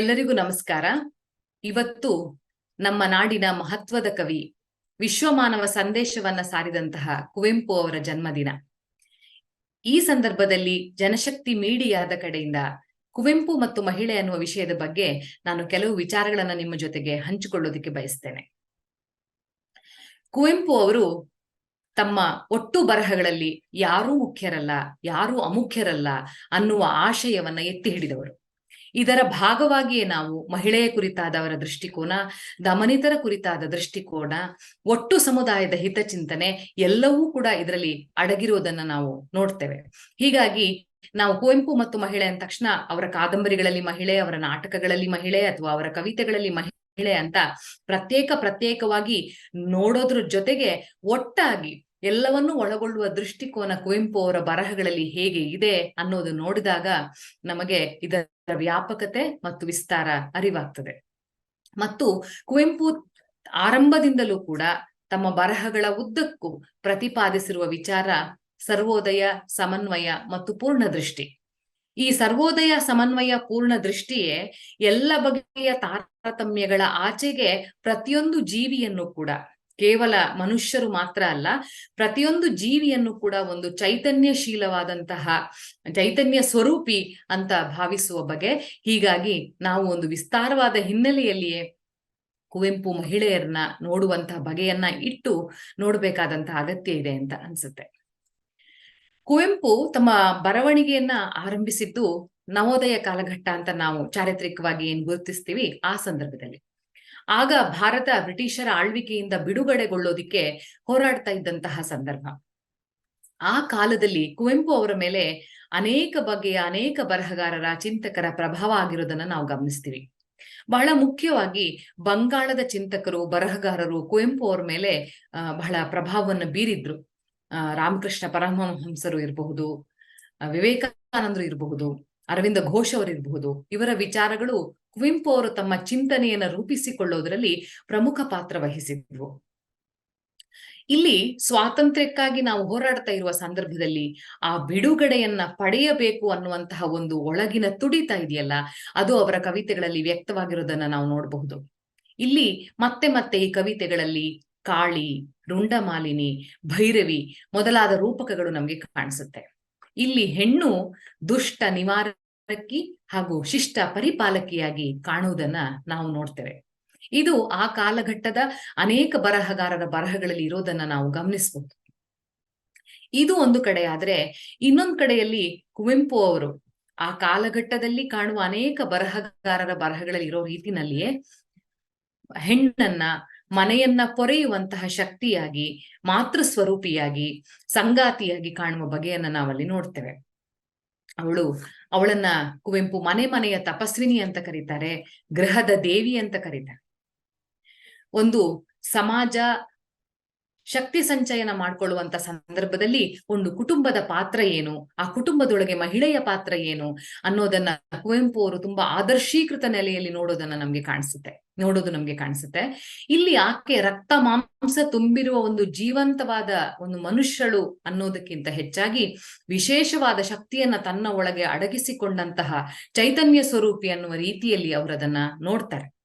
ಎಲ್ಲರಿಗೂ ನಮಸ್ಕಾರ. ಇವತ್ತು ನಮ್ಮ ನಾಡಿನ ಮಹತ್ವದ ಕವಿ, ವಿಶ್ವಮಾನವ ಸಂದೇಶವನ್ನ ಸಾರಿದಂತಹ ಕುವೆಂಪು ಅವರ ಜನ್ಮದಿನ. ಈ ಸಂದರ್ಭದಲ್ಲಿ ಜನಶಕ್ತಿ ಮೀಡಿಯಾದ ಕಡೆಯಿಂದ ಕುವೆಂಪು ಮತ್ತು ಮಹಿಳೆ ಅನ್ನುವ ವಿಷಯದ ಬಗ್ಗೆ ನಾನು ಕೆಲವು ವಿಚಾರಗಳನ್ನ ನಿಮ್ಮ ಜೊತೆಗೆ ಹಂಚಿಕೊಳ್ಳೋದಿಕ್ಕೆ ಬಯಸ್ತೇನೆ. ಕುವೆಂಪು ಅವರು ತಮ್ಮ ಒಟ್ಟು ಬರಹಗಳಲ್ಲಿ ಯಾರೂ ಮುಖ್ಯರಲ್ಲ, ಯಾರೂ ಅಮುಖ್ಯರಲ್ಲ ಅನ್ನುವ ಆಶಯವನ್ನ ಎತ್ತಿ ಹಿಡಿದವರು. ಇದರ ಭಾಗವಾಗಿಯೇ ನಾವು ಮಹಿಳೆಯ ಕುರಿತಾದವರ ದೃಷ್ಟಿಕೋನ, ದಮನಿತರ ಕುರಿತಾದ ದೃಷ್ಟಿಕೋನ, ಒಟ್ಟು ಸಮುದಾಯದ ಹಿತಚಿಂತನೆ ಎಲ್ಲವೂ ಕೂಡ ಇದರಲ್ಲಿ ಅಡಗಿರುವುದನ್ನ ನಾವು ನೋಡ್ತೇವೆ. ಹೀಗಾಗಿ ನಾವು ಕುವೆಂಪು ಮತ್ತು ಮಹಿಳೆ ಅಂದ ತಕ್ಷಣ ಅವರ ಕಾದಂಬರಿಗಳಲ್ಲಿ ಮಹಿಳೆ, ಅವರ ನಾಟಕಗಳಲ್ಲಿ ಮಹಿಳೆ ಅಥವಾ ಅವರ ಕವಿತೆಗಳಲ್ಲಿ ಮಹಿಳೆ ಅಂತ ಪ್ರತ್ಯೇಕ ಪ್ರತ್ಯೇಕವಾಗಿ ನೋಡೋದ್ರ ಜೊತೆಗೆ ಒಟ್ಟಾಗಿ ಎಲ್ಲವನ್ನೂ ಒಳಗೊಳ್ಳುವ ದೃಷ್ಟಿಕೋನ ಕುವೆಂಪು ಅವರ ಬರಹಗಳಲ್ಲಿ ಹೇಗೆ ಇದೆ ಅನ್ನೋದು ನೋಡಿದಾಗ ನಮಗೆ ಇದರ ವ್ಯಾಪಕತೆ ಮತ್ತು ವಿಸ್ತಾರ ಅರಿವಾಗ್ತದೆ. ಮತ್ತು ಕುವೆಂಪು ಆರಂಭದಿಂದಲೂ ಕೂಡ ತಮ್ಮ ಬರಹಗಳ ಉದ್ದಕ್ಕೂ ಪ್ರತಿಪಾದಿಸಿರುವ ವಿಚಾರ ಸರ್ವೋದಯ, ಸಮನ್ವಯ ಮತ್ತು ಪೂರ್ಣ ದೃಷ್ಟಿ. ಈ ಸರ್ವೋದಯ, ಸಮನ್ವಯ, ಪೂರ್ಣ ದೃಷ್ಟಿಯೇ ಎಲ್ಲ ಬಗೆಯ ತಾರತಮ್ಯಗಳ ಆಚೆಗೆ ಪ್ರತಿಯೊಂದು ಜೀವಿಯನ್ನು ಕೂಡ ಕೇವಲ ಮನುಷ್ಯರು ಮಾತ್ರ ಅಲ್ಲ, ಪ್ರತಿಯೊಂದು ಜೀವಿಯನ್ನು ಕೂಡ ಒಂದು ಚೈತನ್ಯಶೀಲವಾದಂತಹ, ಚೈತನ್ಯ ಸ್ವರೂಪಿ ಅಂತ ಭಾವಿಸುವ ಬಗೆ. ಹೀಗಾಗಿ ನಾವು ಒಂದು ವಿಸ್ತಾರವಾದ ಹಿನ್ನೆಲೆಯಲ್ಲಿಯೇ ಕುವೆಂಪು ಮಹಿಳೆಯರನ್ನ ನೋಡುವಂತಹ ಬಗೆಯನ್ನ ಇಟ್ಟು ನೋಡ್ಬೇಕಾದಂತಹ ಅಗತ್ಯ ಇದೆ ಅಂತ ಅನ್ಸುತ್ತೆ. ಕುವೆಂಪು ತಮ್ಮ ಬರವಣಿಗೆಯನ್ನ ಆರಂಭಿಸಿದ್ದು ನವೋದಯ ಕಾಲಘಟ್ಟ ಅಂತ ನಾವು ಚಾರಿತ್ರಿಕವಾಗಿ ಏನ್ ಗುರುತಿಸ್ತೀವಿ ಆ ಸಂದರ್ಭದಲ್ಲಿ. ಆಗ ಭಾರತ ಬ್ರಿಟಿಷರ ಆಳ್ವಿಕೆಯಿಂದ ಬಿಡುಗಡೆಗೊಳ್ಳೋದಿಕ್ಕೆ ಹೋರಾಡ್ತಾ ಇದ್ದಂತಹ ಸಂದರ್ಭ. ಆ ಕಾಲದಲ್ಲಿ ಕುವೆಂಪು ಅವರ ಮೇಲೆ ಅನೇಕ ಬಗೆಯ, ಅನೇಕ ಬರಹಗಾರರ, ಚಿಂತಕರ ಪ್ರಭಾವ ಆಗಿರೋದನ್ನ ನಾವು ಗಮನಿಸ್ತೀವಿ. ಬಹಳ ಮುಖ್ಯವಾಗಿ ಬಂಗಾಳದ ಚಿಂತಕರು, ಬರಹಗಾರರು ಕುವೆಂಪು ಅವರ ಮೇಲೆ ಬಹಳ ಪ್ರಭಾವವನ್ನು ಬೀರಿದ್ರು. ರಾಮಕೃಷ್ಣ ಪರಮಹಂಸರು ಇರಬಹುದು ವಿವೇಕಾನಂದರು ಇರಬಹುದು. ಅರವಿಂದ ಘೋಷ್ ಅವರಿರಬಹುದು. ಇವರ ವಿಚಾರಗಳು ಕುವೆಂಪು ಅವರು ತಮ್ಮ ಚಿಂತನೆಯನ್ನ ರೂಪಿಸಿಕೊಳ್ಳೋದ್ರಲ್ಲಿ ಪ್ರಮುಖ ಪಾತ್ರ ವಹಿಸಿದ್ವು. ಇಲ್ಲಿ ಸ್ವಾತಂತ್ರ್ಯಕ್ಕಾಗಿ ನಾವು ಹೋರಾಡ್ತಾ ಇರುವ ಸಂದರ್ಭದಲ್ಲಿ ಆ ಬಿಡುಗಡೆಯನ್ನ ಪಡೆಯಬೇಕು ಅನ್ನುವಂತಹ ಒಂದು ಒಳಗಿನ ತುಡಿತ ಇದೆಯಲ್ಲ, ಅದು ಅವರ ಕವಿತೆಗಳಲ್ಲಿ ವ್ಯಕ್ತವಾಗಿರೋದನ್ನ ನಾವು ನೋಡಬಹುದು. ಇಲ್ಲಿ ಮತ್ತೆ ಮತ್ತೆ ಈ ಕವಿತೆಗಳಲ್ಲಿ ಕಾಳಿ, ರುಂಡಮಾಲಿನಿ, ಭೈರವಿ ಮೊದಲಾದ ರೂಪಕಗಳು ನಮಗೆ ಕಾಣಿಸುತ್ತೆ. ಇಲ್ಲಿ ಹೆಣ್ಣು ದುಷ್ಟ ನಿವಾರಕಿ ಹಾಗೂ ಶಿಷ್ಟ ಪರಿಪಾಲಕಿಯಾಗಿ ಕಾಣುವುದನ್ನ ನಾವು ನೋಡ್ತೇವೆ. ಇದು ಆ ಕಾಲಘಟ್ಟದ ಅನೇಕ ಬರಹಗಾರರ ಬರಹಗಳಲ್ಲಿ ಇರೋದನ್ನ ನಾವು ಗಮನಿಸಬಹುದು ಇದು ಒಂದು ಕಡೆ ಆದ್ರೆ ಇನ್ನೊಂದು ಕಡೆಯಲ್ಲಿ ಕುವೆಂಪು ಅವರು ಆ ಕಾಲಘಟ್ಟದಲ್ಲಿ ಕಾಣುವ ಅನೇಕ ಬರಹಗಾರರ ಬರಹಗಳಲ್ಲಿ ಇರೋ ರೀತಿನಲ್ಲಿಯೇ ಹೆಣ್ಣನ್ನ ಮನೆಯನ್ನ ಪೊರೆಯುವಂತಹ ಶಕ್ತಿಯಾಗಿ, ಮಾತೃ ಸ್ವರೂಪಿಯಾಗಿ, ಸಂಗಾತಿಯಾಗಿ ಕಾಣುವ ಬಗೆಯನ್ನ ನಾವಲ್ಲಿ ನೋಡ್ತೇವೆ. ಅವಳು ಅವಳನ್ನ ಕುವೆಂಪು ಮನೆ ಮನೆಯ ತಪಸ್ವಿನಿ ಅಂತ ಕರೀತಾರೆ, ಗೃಹದ ದೇವಿ ಅಂತ ಕರೀತಾರೆ. ಒಂದು ಸಮಾಜ ಶಕ್ತಿ ಸಂಚಯನ ಮಾಡಿಕೊಳ್ಳುವಂತ ಸಂದರ್ಭದಲ್ಲಿ ಒಂದು ಕುಟುಂಬದ ಪಾತ್ರ ಏನು? ಆ ಕುಟುಂಬದೊಳಗೆ ಮಹಿಳೆಯ ಪಾತ್ರ ಏನು? ಅನ್ನೋದನ್ನ ಕುವೆಂಪು ಅವರು ತುಂಬಾ ಆದರ್ಶೀಕೃತ ನೆಲೆಯಲ್ಲಿ ನೋಡೋದನ್ನ ನಮ್ಗೆ ಕಾಣಿಸುತ್ತೆ. ನೋಡೋದು ನಮ್ಗೆ ಕಾಣಿಸುತ್ತೆ. ಇಲ್ಲಿ ಆಕೆ ರಕ್ತ ಮಾಂಸ ತುಂಬಿರುವ ಒಂದು ಜೀವಂತವಾದ ಒಂದು ಮನುಷ್ಯಳು ಅನ್ನೋದಕ್ಕಿಂತ ಹೆಚ್ಚಾಗಿ ವಿಶೇಷವಾದ ಶಕ್ತಿಯನ್ನ ತನ್ನ ಒಳಗೆ ಅಡಗಿಸಿಕೊಂಡಂತಹ ಚೈತನ್ಯ ಸ್ವರೂಪಿ ಅನ್ನುವ ರೀತಿಯಲ್ಲಿ ಅವರದನ್ನ ನೋಡ್ತಾರೆ.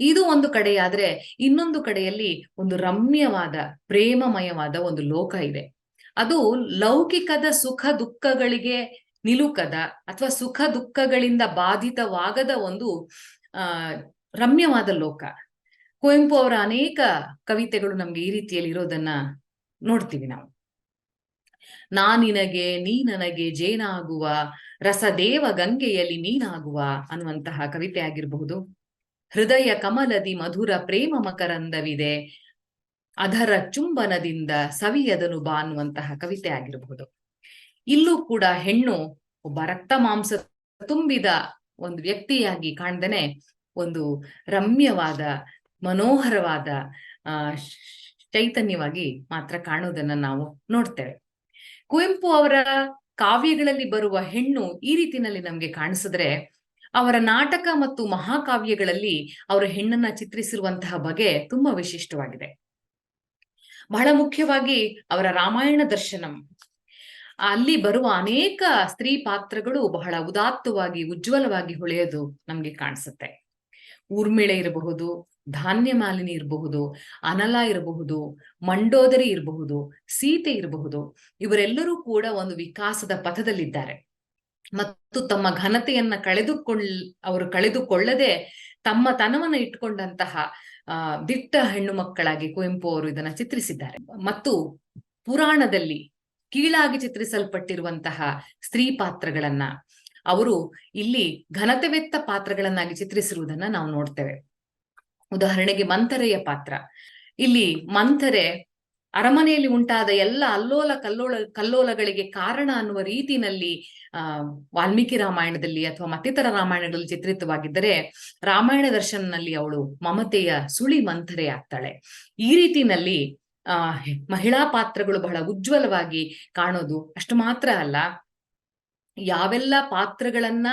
ಇದು ಒಂದು ಕಡೆಯಾದ್ರೆ ಇನ್ನೊಂದು ಕಡೆಯಲ್ಲಿ ಒಂದು ರಮ್ಯವಾದ, ಪ್ರೇಮಮಯವಾದ ಒಂದು ಲೋಕ ಇದೆ. ಅದು ಲೌಕಿಕದ ಸುಖ ದುಃಖಗಳಿಗೆ ನಿಲುಕದ ಅಥವಾ ಸುಖ ದುಃಖಗಳಿಂದ ಬಾಧಿತವಾಗದ ಒಂದು, ಆ, ರಮ್ಯವಾದ ಲೋಕ. ಕುವೆಂಪು ಅವರ ಅನೇಕ ಕವಿತೆಗಳು ನಮ್ಗೆ ಈ ರೀತಿಯಲ್ಲಿ ಇರೋದನ್ನ ನೋಡ್ತೀವಿ ನಾವು. ನಾನಿನಗೆ ನೀ ನನಗೆ ಜೇನಾಗುವ, ರಸದೇವ ಗಂಗೆಯಲ್ಲಿ ನೀನಾಗುವ ಅನ್ನುವಂತಹ ಕವಿತೆ ಆಗಿರಬಹುದು. ಹೃದಯ ಕಮಲದಿ ಮಧುರ ಪ್ರೇಮ ಮಕರಂದವಿದೆ. ಅದರ ಚುಂಬನದಿಂದ ಸವಿಯದನು ಬಾ ಅನ್ನುವಂತಹ ಕವಿತೆ ಆಗಿರಬಹುದು. ಇಲ್ಲೂ ಕೂಡ ಹೆಣ್ಣು ಒಬ್ಬ ರಕ್ತ ಮಾಂಸ ತುಂಬಿದ ಒಂದು ವ್ಯಕ್ತಿಯಾಗಿ ಕಾಣ್ದೇನೆ ಒಂದು ರಮ್ಯವಾದ, ಮನೋಹರವಾದ ಚೈತನ್ಯವಾಗಿ ಮಾತ್ರ ಕಾಣುವುದನ್ನ ನಾವು ನೋಡ್ತೇವೆ. ಕುವೆಂಪು ಅವರ ಕಾವ್ಯಗಳಲ್ಲಿ ಬರುವ ಹೆಣ್ಣು ಈ ರೀತಿನಲ್ಲಿ ನಮ್ಗೆ ಕಾಣಿಸಿದ್ರೆ ಅವರ ನಾಟಕ ಮತ್ತು ಮಹಾಕಾವ್ಯಗಳಲ್ಲಿ ಅವರ ಹೆಣ್ಣನ್ನ ಚಿತ್ರಿಸಿರುವಂತಹ ಬಗೆ ತುಂಬಾ ವಿಶಿಷ್ಟವಾಗಿದೆ. ಬಹಳ ಮುಖ್ಯವಾಗಿ ಅವರ ರಾಮಾಯಣ ದರ್ಶನಂ. ಅಲ್ಲಿ ಬರುವ ಅನೇಕ ಸ್ತ್ರೀ ಪಾತ್ರಗಳು ಬಹಳ ಉದಾತ್ತವಾಗಿ, ಉಜ್ವಲವಾಗಿ ಹೊಳೆಯೋದು ನಮ್ಗೆ ಕಾಣಿಸುತ್ತೆ. ಊರ್ಮಿಳೆ ಇರಬಹುದು, ಧಾನ್ಯ ಮಾಲಿನಿ ಇರಬಹುದು, ಅನಲ ಇರಬಹುದು, ಮಂಡೋದರಿ ಇರಬಹುದು, ಸೀತೆ ಇರಬಹುದು, ಇವರೆಲ್ಲರೂ ಕೂಡ ಒಂದು ವಿಕಾಸದ ಪಥದಲ್ಲಿದ್ದಾರೆ. ಮತ್ತು ತಮ್ಮ ಘನತೆಯನ್ನ ಕಳೆದುಕೊಳ್ ಅವರು ಕಳೆದುಕೊಳ್ಳದೆ ತಮ್ಮ ತನವನ್ನ ಇಟ್ಕೊಂಡಂತಹ, ಆ, ದಿಟ್ಟ ಹೆಣ್ಣು ಮಕ್ಕಳಾಗಿ ಕುವೆಂಪು ಅವರು ಇದನ್ನ ಚಿತ್ರಿಸಿದ್ದಾರೆ. ಮತ್ತು ಪುರಾಣದಲ್ಲಿ ಕೀಳಾಗಿ ಚಿತ್ರಿಸಲ್ಪಟ್ಟಿರುವಂತಹ ಸ್ತ್ರೀ ಪಾತ್ರಗಳನ್ನ ಅವರು ಇಲ್ಲಿ ಘನತೆವೆತ್ತ ಪಾತ್ರಗಳನ್ನಾಗಿ ಚಿತ್ರಿಸಿರುವುದನ್ನ ನಾವು ನೋಡ್ತೇವೆ. ಉದಾಹರಣೆಗೆ ಮಂಥರೆಯ ಪಾತ್ರ. ಇಲ್ಲಿ ಮಂಥರೆ ಅರಮನೆಯಲ್ಲಿ ಉಂಟಾದ ಎಲ್ಲ ಅಲ್ಲೋಲ ಕಲ್ಲೋಲ ಕಲ್ಲೋಲಗಳಿಗೆ ಕಾರಣ ಅನ್ನುವ ರೀತಿನಲ್ಲಿ ಆ, ವಾಲ್ಮೀಕಿ ರಾಮಾಯಣದಲ್ಲಿ ಅಥವಾ ಮತ್ತಿತರ ರಾಮಾಯಣಗಳಲ್ಲಿ ಚಿತ್ರಿತವಾಗಿದ್ದರೆ ರಾಮಾಯಣ ದರ್ಶನಲ್ಲಿ ಅವಳು ಮಮತೆಯ ಸುಳಿ ಮಂಥರೆ ಆಗ್ತಾಳೆ. ಈ ರೀತಿನಲ್ಲಿ ಆ, ಮಹಿಳಾ ಪಾತ್ರಗಳು ಬಹಳ ಉಜ್ವಲವಾಗಿ ಕಾಣೋದು ಅಷ್ಟು ಮಾತ್ರ ಅಲ್ಲ. ಯಾವೆಲ್ಲ ಪಾತ್ರಗಳನ್ನ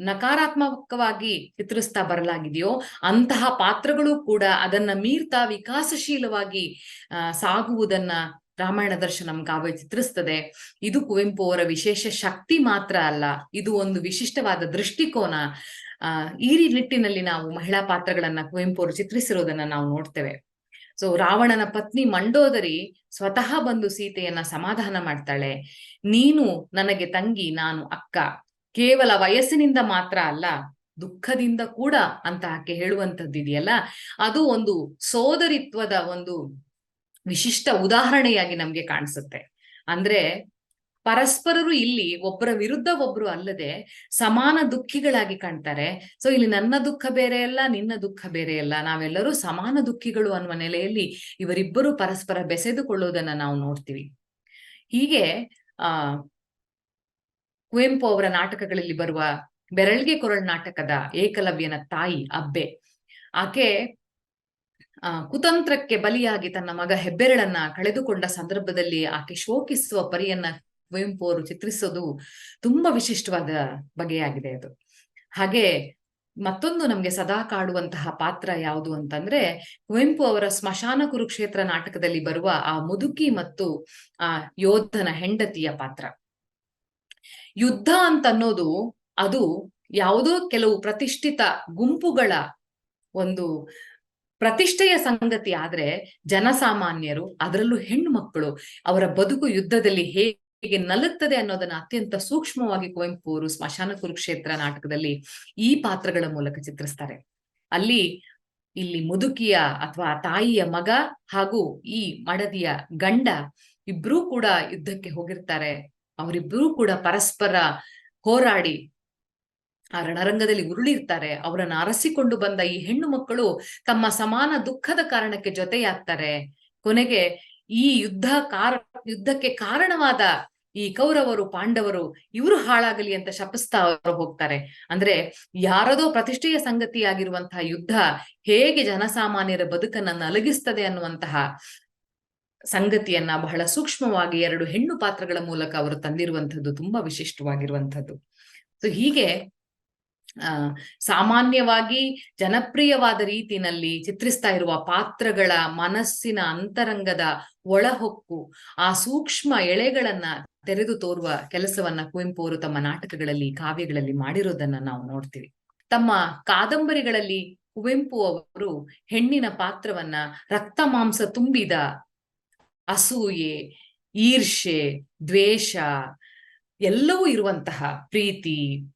ನಕಾರಾತ್ಮಕವಾಗಿ ಚಿತ್ರಿಸ್ತಾ ಬರಲಾಗಿದೆಯೋ, ಅಂತಹ ಪಾತ್ರಗಳು ಕೂಡ ಅದನ್ನ ಮೀರ್ತಾ ವಿಕಾಸಶೀಲವಾಗಿ ಸಾಗುವುದನ್ನ ರಾಮಾಯಣ ದರ್ಶನಂ ಕಾವ್ಯ ಚಿತ್ರಿಸ್ತದೆ. ಇದು ಕುವೆಂಪು ಅವರ ವಿಶೇಷ ಶಕ್ತಿ ಮಾತ್ರ ಅಲ್ಲ, ಇದು ಒಂದು ವಿಶಿಷ್ಟವಾದ ದೃಷ್ಟಿಕೋನ. ಆ, ಈ ನಿಟ್ಟಿನಲ್ಲಿ ನಾವು ಮಹಿಳಾ ಪಾತ್ರಗಳನ್ನ ಕುವೆಂಪು ಅವರು ಚಿತ್ರಿಸಿರೋದನ್ನ ನಾವು ನೋಡ್ತೇವೆ. ಸೊ ರಾವಣನ ಪತ್ನಿ ಮಂಡೋದರಿ ಸ್ವತಃ ಬಂದು ಸೀತೆಯನ್ನ ಸಮಾಧಾನ ಮಾಡ್ತಾಳೆ. ನೀನು ನನಗೆ ತಂಗಿ, ನಾನು ಅಕ್ಕ. ಕೇವಲ ವಯಸ್ಸಿನಿಂದ ಮಾತ್ರ ಅಲ್ಲ, ದುಃಖದಿಂದ ಕೂಡ ಅಂತ ಆಕೆ ಹೇಳುವಂತದ್ದು ಇದೆಯಲ್ಲ? ಅದು ಒಂದು ಸೋದರಿತ್ವದ ಒಂದು ವಿಶಿಷ್ಟ ಉದಾಹರಣೆಯಾಗಿ ನಮ್ಗೆ ಕಾಣಿಸುತ್ತೆ. ಅಂದ್ರೆ ಪರಸ್ಪರರು ಇಲ್ಲಿ ಒಬ್ಬರ ವಿರುದ್ಧ ಒಬ್ರು ಅಲ್ಲದೆ ಸಮಾನ ದುಃಖಿಗಳಾಗಿ ಕಾಣ್ತಾರೆ. ಸೊ ಇಲ್ಲಿ ನನ್ನ ದುಃಖ ಬೇರೆ ಅಲ್ಲ, ನಿನ್ನ ದುಃಖ ಬೇರೆ ಅಲ್ಲ. ನಾವೆಲ್ಲರೂ ಸಮಾನ ದುಃಖಿಗಳು ಅನ್ನುವ ನೆಲೆಯಲ್ಲಿ ಇವರಿಬ್ಬರು ಪರಸ್ಪರ ಬೆಸೆದುಕೊಳ್ಳುವುದನ್ನ ನಾವು ನೋಡ್ತೀವಿ. ಹೀಗೆ, ಆ ಕುವೆಂಪು ಅವರ ನಾಟಕಗಳಲ್ಲಿ ಬರುವ ಬೆರಳ್ಗೆ ಕೊರಳ್ ನಾಟಕದ ಏಕಲವ್ಯನ ತಾಯಿ ಅಬ್ಬೆ. ಆಕೆ, ಆ, ಕುತಂತ್ರಕ್ಕೆ ಬಲಿಯಾಗಿ ತನ್ನ ಮಗ ಹೆಬ್ಬೆರಳನ್ನ ಕಳೆದುಕೊಂಡ ಸಂದರ್ಭದಲ್ಲಿ ಆಕೆ ಶೋಕಿಸುವ ಪರಿಯನ್ನ ಕುವೆಂಪು ಅವರು ಚಿತ್ರಿಸೋದು ತುಂಬಾ ವಿಶಿಷ್ಟವಾದ ಬಗೆಯಾಗಿದೆ ಅದು. ಹಾಗೆ ಮತ್ತೊಂದು ನಮ್ಗೆ ಸದಾ ಕಾಡುವಂತಹ ಪಾತ್ರ ಯಾವುದು ಅಂತಂದ್ರೆ, ಕುವೆಂಪು ಅವರ ಸ್ಮಶಾನ ಕುರುಕ್ಷೇತ್ರ ನಾಟಕದಲ್ಲಿ ಬರುವ ಆ ಮುದುಕಿ ಮತ್ತು ಆ ಯೋಧನ ಹೆಂಡತಿಯ ಪಾತ್ರ. ಯುದ್ಧ ಅಂತ ಅನ್ನೋದು ಅದು ಯಾವುದೋ ಕೆಲವು ಪ್ರತಿಷ್ಠಿತ ಗುಂಪುಗಳ ಒಂದು ಪ್ರತಿಷ್ಠೆಯ ಸಂಗತಿ. ಆದ್ರೆ ಜನಸಾಮಾನ್ಯರು, ಅದರಲ್ಲೂ ಹೆಣ್ಣು ಮಕ್ಕಳು ಅವರ ಬದುಕು ಯುದ್ಧದಲ್ಲಿ ಹೇಗೆ ನಲುತ್ತದೆ ಅನ್ನೋದನ್ನ ಅತ್ಯಂತ ಸೂಕ್ಷ್ಮವಾಗಿ ಕುವೆಂಪು ಅವರು ಸ್ಮಶಾನ ಕುರುಕ್ಷೇತ್ರ ನಾಟಕದಲ್ಲಿ ಈ ಪಾತ್ರಗಳ ಮೂಲಕ ಚಿತ್ರಿಸ್ತಾರೆ. ಅಲ್ಲಿ ಇಲ್ಲಿ ಮುದುಕಿಯ ಅಥವಾ ತಾಯಿಯ ಮಗ ಹಾಗೂ ಈ ಮಡದಿಯ ಗಂಡ ಇಬ್ರೂ ಕೂಡ ಯುದ್ಧಕ್ಕೆ ಹೋಗಿರ್ತಾರೆ. ಅವರಿಬ್ಬರೂ ಕೂಡ ಪರಸ್ಪರ ಹೋರಾಡಿ ಆ ರಣರಂಗದಲ್ಲಿ ಉರುಳಿರ್ತಾರೆ, ಅವರನ್ನು ಅರಸಿಕೊಂಡು ಬಂದ ಈ ಹೆಣ್ಣು ಮಕ್ಕಳು ತಮ್ಮ ಸಮಾನ ದುಃಖದ ಕಾರಣಕ್ಕೆ ಜೊತೆಯಾಗ್ತಾರೆ. ಕೊನೆಗೆ ಈ ಯುದ್ಧ ಕಾರ, ಯುದ್ಧಕ್ಕೆ ಕಾರಣವಾದ ಈ ಕೌರವರು, ಪಾಂಡವರು ಇವರು ಹಾಳಾಗಲಿ ಅಂತ ಶಪಿಸ್ತಾ ಅವರು ಹೋಗ್ತಾರೆ. ಅಂದ್ರೆ ಯಾರದೋ ಪ್ರತಿಷ್ಠೆಯ ಸಂಗತಿಯಾಗಿರುವಂತಹ ಯುದ್ಧ ಹೇಗೆ ಜನಸಾಮಾನ್ಯರ ಬದುಕನ್ನ ನಲಗಿಸ್ತದೆ ಅನ್ನುವಂತಹ ಸಂಗತಿಯನ್ನ ಬಹಳ ಸೂಕ್ಷ್ಮವಾಗಿ ಎರಡು ಹೆಣ್ಣು ಪಾತ್ರಗಳ ಮೂಲಕ ಅವರು ತಂದಿರುವಂತದ್ದು ತುಂಬಾ ವಿಶಿಷ್ಟವಾಗಿರುವಂಥದ್ದು. ಸೊ ಹೀಗೆ, ಆ, ಸಾಮಾನ್ಯವಾಗಿ ಜನಪ್ರಿಯವಾದ ರೀತಿನಲ್ಲಿ ಚಿತ್ರಿಸ್ತಾ ಇರುವ ಪಾತ್ರಗಳ ಮನಸ್ಸಿನ ಅಂತರಂಗದ ಒಳಹೊಕ್ಕು, ಆ ಸೂಕ್ಷ್ಮ ಎಳೆಗಳನ್ನ ತೆರೆದು ತೋರುವ ಕೆಲಸವನ್ನ ಕುವೆಂಪು ಅವರು ತಮ್ಮ ನಾಟಕಗಳಲ್ಲಿ, ಕಾವ್ಯಗಳಲ್ಲಿ ಮಾಡಿರೋದನ್ನ ನಾವು ನೋಡ್ತೀವಿ. ತಮ್ಮ ಕಾದಂಬರಿಗಳಲ್ಲಿ ಕುವೆಂಪು ಅವರು ಹೆಣ್ಣಿನ ಪಾತ್ರವನ್ನ ರಕ್ತ ಮಾಂಸ ತುಂಬಿದ ಅಸೂಯೆ ಈರ್ಷೆ ದ್ವೇಷ, ಎಲ್ಲವೂ ಇರುವಂತಹ ಪ್ರೀತಿ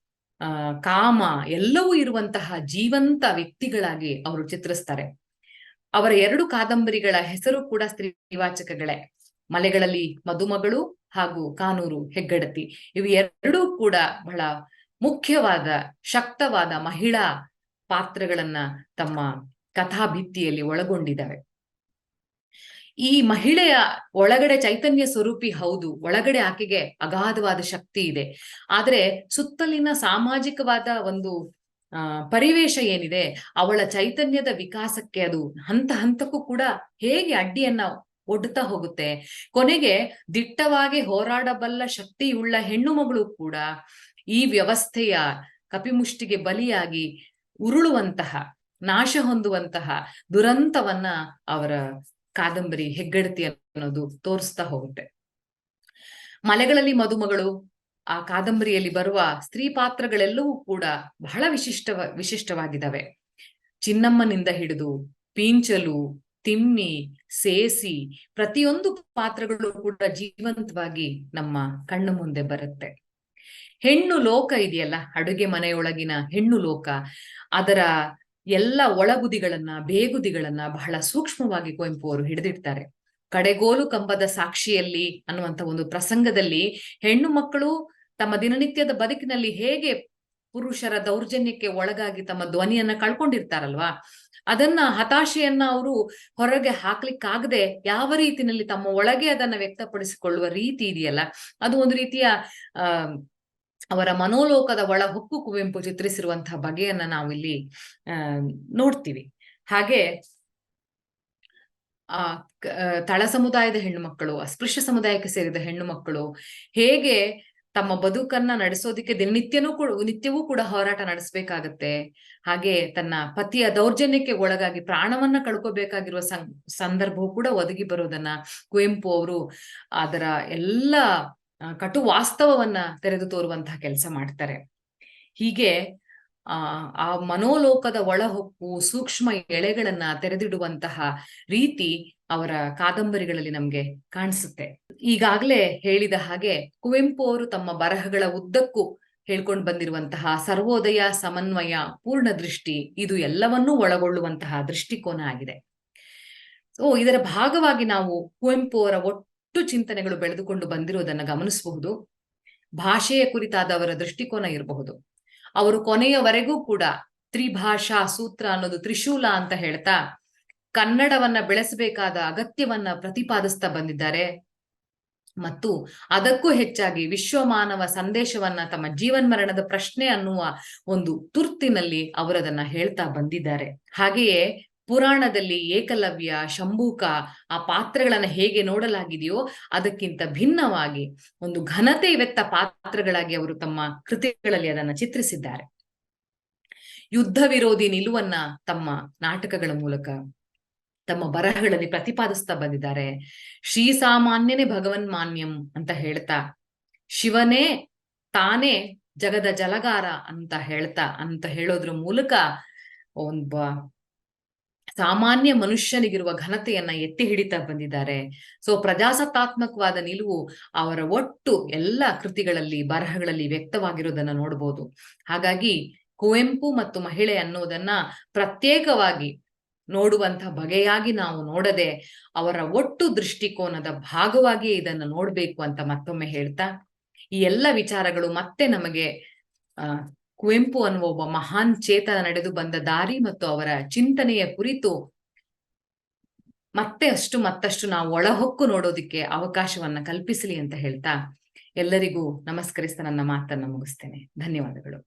ಕಾಮ, ಎಲ್ಲವೂ ಇರುವಂತಹ ಜೀವಂತ ವ್ಯಕ್ತಿಗಳಾಗಿ ಅವರು ಚಿತ್ರಿಸ್ತಾರೆ. ಅವರ ಎರಡು ಕಾದಂಬರಿಗಳ ಹೆಸರು ಕೂಡ ಸ್ತ್ರೀವಾಚಕಗಳೇ ಮಲೆಗಳಲ್ಲಿ ಮದುಮಗಳು ಹಾಗೂ ಕಾನೂರು ಹೆಗ್ಗಡತಿ. ಇವು ಎರಡೂ ಕೂಡ ಬಹಳ ಮುಖ್ಯವಾದ, ಶಕ್ತವಾದ ಮಹಿಳಾ ಪಾತ್ರಗಳನ್ನ ತಮ್ಮ ಕಥಾಭಿತ್ತಿಯಲ್ಲಿ ಒಳಗೊಂಡಿದ್ದಾವೆ. ಈ ಮಹಿಳೆಯ ಒಳಗಡೆ ಚೈತನ್ಯ ಸ್ವರೂಪಿ ಹೌದು, ಒಳಗಡೆ ಆಕೆಗೆ ಅಗಾಧವಾದ ಶಕ್ತಿ ಇದೆ. ಆದ್ರೆ ಸುತ್ತಲಿನ ಸಾಮಾಜಿಕವಾದ ಒಂದು ಪರಿವೇಶ ಏನಿದೆ, ಅವಳ ಚೈತನ್ಯದ ವಿಕಾಸಕ್ಕೆ ಅದು ಹಂತ ಹಂತಕ್ಕೂ ಕೂಡ ಹೇಗೆ ಅಡ್ಡಿಯನ್ನ ಒಡ್ತಾ ಹೋಗುತ್ತೆ. ಕೊನೆಗೆ ದಿಟ್ಟವಾಗಿ ಹೋರಾಡಬಲ್ಲ ಶಕ್ತಿಯುಳ್ಳ ಹೆಣ್ಣು ಮಗಳು ಕೂಡ ಈ ವ್ಯವಸ್ಥೆಯ ಕಪಿಮುಷ್ಟಿಗೆ ಬಲಿಯಾಗಿ ಉರುಳುವಂತಹ, ನಾಶ ಹೊಂದುವಂತಹ ದುರಂತವನ್ನ ಅವರ ಕಾದಂಬರಿ, ಹೆಗ್ಗಡತಿ ಅನ್ನೋದು ತೋರಿಸ್ತಾ ಹೋಗುತ್ತೆ. ಮಲೆಗಳಲ್ಲಿ ಮದುಮಗಳು, ಆ ಕಾದಂಬರಿಯಲ್ಲಿ ಬರುವ ಸ್ತ್ರೀ ಪಾತ್ರಗಳೆಲ್ಲವೂ ಕೂಡ ಬಹಳ ವಿಶಿಷ್ಟ ವಿಶಿಷ್ಟವಾಗಿದ್ದಾವೆ ಚಿನ್ನಮ್ಮನಿಂದ ಹಿಡಿದು ಪೀಂಚಲು, ತಿಮ್ಮಿ, ಸೇಸಿ ಪ್ರತಿಯೊಂದು ಪಾತ್ರಗಳು ಕೂಡ ಜೀವಂತವಾಗಿ ನಮ್ಮ ಕಣ್ಣು ಮುಂದೆ ಬರುತ್ತೆ. ಹೆಣ್ಣು ಲೋಕ ಇದೆಯಲ್ಲ, ಅಡುಗೆ ಮನೆಯೊಳಗಿನ ಹೆಣ್ಣು ಲೋಕ. ಅದರ ಎಲ್ಲ ಒಳಗುದಿಗಳನ್ನ, ಬೇಗುದಿಗಳನ್ನ ಬಹಳ ಸೂಕ್ಷ್ಮವಾಗಿ ಕುವೆಂಪು ಅವರು ಹಿಡಿದಿಡ್ತಾರೆ. ಕಡೆಗೋಲು ಕಂಬದ ಸಾಕ್ಷಿಯಲ್ಲಿ ಅನ್ನುವಂತ ಒಂದು ಪ್ರಸಂಗದಲ್ಲಿ ಹೆಣ್ಣು ಮಕ್ಕಳು ತಮ್ಮ ದಿನನಿತ್ಯದ ಬದುಕಿನಲ್ಲಿ ಹೇಗೆ ಪುರುಷರ ದೌರ್ಜನ್ಯಕ್ಕೆ ಒಳಗಾಗಿ ತಮ್ಮ ಧ್ವನಿಯನ್ನ ಕಳ್ಕೊಂಡಿರ್ತಾರಲ್ವಾ? ಅದನ್ನ ಹತಾಶೆಯನ್ನ ಅವರು ಹೊರಗೆ ಹಾಕ್ಲಿಕ್ಕಾಗದೆ ಯಾವ ರೀತಿನಲ್ಲಿ ತಮ್ಮ ಒಳಗೆ ಅದನ್ನ ವ್ಯಕ್ತಪಡಿಸಿಕೊಳ್ಳುವ ರೀತಿ ಇದೆಯಲ್ಲ? ಅದು ಒಂದು ರೀತಿಯ, ಆ ಅವರ ಮನೋಲೋಕದ ಒಳ ಹೊಕ್ಕು ಕುವೆಂಪು ಚಿತ್ರಿಸಿರುವಂತಹ ಬಗೆಯನ್ನ ನಾವಿಲ್ಲಿ ನೋಡ್ತೀವಿ. ಹಾಗೆ, ಆ ತಳ ಸಮುದಾಯದ ಹೆಣ್ಣು ಮಕ್ಕಳು ಅಸ್ಪೃಶ್ಯ ಸಮುದಾಯಕ್ಕೆ ಸೇರಿದ ಹೆಣ್ಣು ಮಕ್ಕಳು ಹೇಗೆ ತಮ್ಮ ಬದುಕನ್ನ ನಡೆಸೋದಿಕ್ಕೆ ದಿನನಿತ್ಯನೂ ಕೂಡ, ನಿತ್ಯವೂ ಕೂಡ ಹೋರಾಟ ನಡೆಸಬೇಕಾಗತ್ತೆ. ಹಾಗೆ ತನ್ನ ಪತಿಯ ದೌರ್ಜನ್ಯಕ್ಕೆ ಒಳಗಾಗಿ ಪ್ರಾಣವನ್ನ ಕಳ್ಕೋಬೇಕಾಗಿರುವ ಸಂದರ್ಭವು ಕೂಡ ಒದಗಿ ಬರೋದನ್ನ ಕುವೆಂಪು ಅವರು, ಅದರ ಎಲ್ಲ ಕಟು ವಾಸ್ತವವನ್ನ ತೆರೆದು ತೋರುವಂತಹ ಕೆಲಸ ಮಾಡ್ತಾರೆ. ಹೀಗೆ, ಆ ಮನೋಲೋಕದ ಒಳಹೊಕ್ಕು, ಸೂಕ್ಷ್ಮ ಎಳೆಗಳನ್ನ ತೆರೆದಿಡುವಂತಹ ರೀತಿ ಅವರ ಕಾದಂಬರಿಗಳಲ್ಲಿ ನಮ್ಗೆ ಕಾಣಿಸುತ್ತೆ. ಈಗಾಗಲೇ ಹೇಳಿದ ಹಾಗೆ ಕುವೆಂಪು ಅವರು ತಮ್ಮ ಬರಹಗಳ ಉದ್ದಕ್ಕೂ ಹೇಳ್ಕೊಂಡು ಬಂದಿರುವಂತಹ ಸರ್ವೋದಯ ಸಮನ್ವಯ ಪೂರ್ಣ ದೃಷ್ಟಿ ಇದು ಎಲ್ಲವನ್ನೂ ಒಳಗೊಳ್ಳುವಂತಹ ದೃಷ್ಟಿಕೋನ ಆಗಿದೆ. ಸೊ ಇದರ ಭಾಗವಾಗಿ ನಾವು ಕುವೆಂಪು ಅವರ ಒಟ್ಟು ಚಿಂತನೆಗಳು ಬೆಳೆದುಕೊಂಡು ಬಂದಿರುವುದನ್ನ ಗಮನಿಸಬಹುದು. ಭಾಷೆಯ ಕುರಿತಾದ ಅವರ ದೃಷ್ಟಿಕೋನ ಇರಬಹುದು. ಅವರು ಕೊನೆಯವರೆಗೂ ಕೂಡ ತ್ರಿಭಾಷಾ ಸೂತ್ರ ಅನ್ನೋದು ತ್ರಿಶೂಲ ಅಂತ ಹೇಳ್ತಾ ಕನ್ನಡವನ್ನ ಬೆಳೆಸಬೇಕಾದ ಅಗತ್ಯವನ್ನ ಪ್ರತಿಪಾದಿಸ್ತಾ ಬಂದಿದ್ದಾರೆ. ಮತ್ತು ಅದಕ್ಕೂ ಹೆಚ್ಚಾಗಿ ವಿಶ್ವಮಾನವ ಸಂದೇಶವನ್ನ ತಮ್ಮ ಜೀವನ್ಮರಣದ ಪ್ರಶ್ನೆ ಅನ್ನುವ ಒಂದು ತುರ್ತಿನಲ್ಲಿ ಅವರದನ್ನ ಹೇಳ್ತಾ ಬಂದಿದ್ದಾರೆ. ಹಾಗೆಯೇ ಪುರಾಣದಲ್ಲಿ ಏಕಲವ್ಯ, ಶಂಭೂಕ ಆ ಪಾತ್ರಗಳನ್ನ ಹೇಗೆ ನೋಡಲಾಗಿದೆಯೋ ಅದಕ್ಕಿಂತ ಭಿನ್ನವಾಗಿ ಒಂದು ಘನತೆ ವ್ಯಕ್ತ ಪಾತ್ರಗಳಾಗಿ ಅವರು ತಮ್ಮ ಕೃತಿಗಳಲ್ಲಿ ಅದನ್ನ ಚಿತ್ರಿಸಿದ್ದಾರೆ. ಯುದ್ಧ ವಿರೋಧಿ ನಿಲುವನ್ನ ತಮ್ಮ ನಾಟಕಗಳ ಮೂಲಕ, ತಮ್ಮ ಬರಹಗಳಲ್ಲಿ ಪ್ರತಿಪಾದಿಸ್ತಾ ಬಂದಿದ್ದಾರೆ. ಶ್ರೀ ಸಾಮಾನ್ಯನೇ ಭಗವನ್ ಮಾನ್ಯಂ ಅಂತ ಹೇಳ್ತಾ, ಶಿವನೇ ತಾನೇ ಜಗದ ಜಲಗಾರ ಅಂತ ಹೇಳ್ತಾ ಅಂತ ಹೇಳೋದ್ರ ಮೂಲಕ ಒಬ್ಬ ಸಾಮಾನ್ಯ ಮನುಷ್ಯನಿಗಿರುವ ಘನತೆಯನ್ನ ಎತ್ತಿ ಹಿಡಿತಾ ಬಂದಿದ್ದಾರೆ. ಸೊ ಪ್ರಜಾಸತ್ತಾತ್ಮಕವಾದ ನಿಲುವು ಅವರ ಒಟ್ಟು ಎಲ್ಲ ಕೃತಿಗಳಲ್ಲಿ, ಬರಹಗಳಲ್ಲಿ ವ್ಯಕ್ತವಾಗಿರೋದನ್ನ ನೋಡ್ಬೋದು. ಹಾಗಾಗಿ ಕುವೆಂಪು ಮತ್ತು ಮಹಿಳೆ ಅನ್ನೋದನ್ನ ಪ್ರತ್ಯೇಕವಾಗಿ ನೋಡುವಂತಹ ಬಗೆಯಾಗಿ ನಾವು ನೋಡದೆ ಅವರ ಒಟ್ಟು ದೃಷ್ಟಿಕೋನದ ಭಾಗವಾಗಿಯೇ ಇದನ್ನ ನೋಡ್ಬೇಕು ಅಂತ ಮತ್ತೊಮ್ಮೆ ಹೇಳ್ತಾ, ಈ ಎಲ್ಲ ವಿಚಾರಗಳು ಮತ್ತೆ ನಮಗೆ ಕುವೆಂಪು ಅನ್ನುವ ಒಬ್ಬ ಮಹಾನ್ ಚೇತನ ನಡೆದು ಬಂದ ದಾರಿ ಮತ್ತು ಅವರ ಚಿಂತನೆಯ ಕುರಿತು ಮತ್ತೆ ಅಷ್ಟು ಮತ್ತಷ್ಟು ನಾವು ಒಳಹೊಕ್ಕು ನೋಡೋದಿಕ್ಕೆ ಅವಕಾಶವನ್ನ ಕಲ್ಪಿಸಲಿ ಅಂತ ಹೇಳ್ತಾ ಎಲ್ಲರಿಗೂ ನಮಸ್ಕರಿಸ್ತಾ ನನ್ನ ಮಾತನ್ನ ಮುಗಿಸ್ತೇನೆ. ಧನ್ಯವಾದಗಳು.